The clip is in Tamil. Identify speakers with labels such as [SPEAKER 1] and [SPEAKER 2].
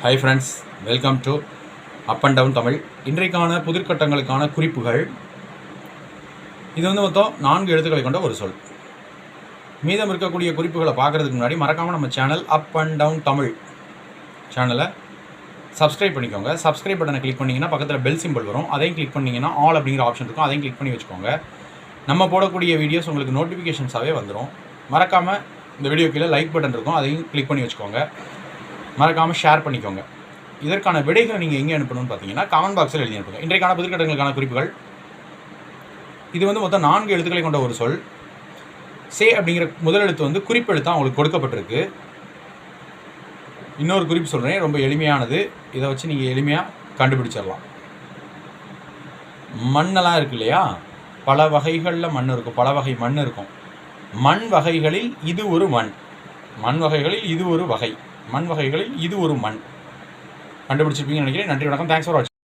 [SPEAKER 1] Hi friends welcome to up and down Tamil இன்றைக்கான புதிர்கட்டங்களுக்கான குறிப்புகள். இது வந்து மொத்தம் நான்கு எழுத்துக்களை கொண்ட ஒரு சொல். மீதம் இருக்கக்கூடிய குறிப்புகளை பார்க்குறதுக்கு முன்னாடி மறக்காமல் நம்ம channel up and down Tamil சேனலை சப்ஸ்கிரைப் பண்ணிக்கோங்க. சப்ஸ்கிரைப் பட்டனை கிளிக் பண்ணிங்கன்னா பக்கத்தில் பெல் சிம்பிள் வரும். அதையும் கிளிக் பண்ணிங்கன்னா ஆல் அப்படிங்கிற ஆப்ஷன் இருக்கும். அதையும் கிளிக் பண்ணி வச்சுக்கோங்க. நம்ம போடக்கூடிய வீடியோஸ் உங்களுக்கு நோட்டிஃபிகேஷன்ஸாகவே வந்துடும் மறக்காமல் இந்த வீடியோ கீழே லைக் பட்டன் இருக்கும். அதையும் கிளிக் பண்ணி வச்சுக்கோங்க. மறக்காமல் ஷேர் பண்ணிக்கோங்க. இதற்கான விடைகளை நீங்கள் எங்கே அனுப்பணும்னு பார்த்தீங்கன்னா கமெண்ட் பாக்ஸில் எழுதி அனுப்புங்க. இன்றைக்கான புதுக்கட்டங்களுக்கான குறிப்புகள். இது வந்து மொத்தம் நான்கு எழுத்துக்களை கொண்ட ஒரு சொல். சே அப்படிங்கிற முதல் எழுத்து வந்து குறிப்பெழுத்தான் உங்களுக்கு கொடுக்கப்பட்டிருக்கு. இன்னொரு குறிப்பு சொல்கிறேன் ரொம்ப எளிமையானது. இதை வச்சு நீங்கள் எளிமையாக கண்டுபிடிச்சிடலாம். மண்ணெல்லாம் இருக்கு இல்லையா? பல வகைகளில் மண் இருக்கும். பல வகை மண் இருக்கும். மண் வகைகளில் இது ஒரு மண். மண் வகைகளில் இது ஒரு வகை. மண் வகைகளில் இது ஒரு மண். கண்டுபிடிச்சிருப்பீங்கன்னு நினைக்கிறேன். நன்றி வணக்கம். தேங்க்ஸ் ஃபார் வாட்சிங்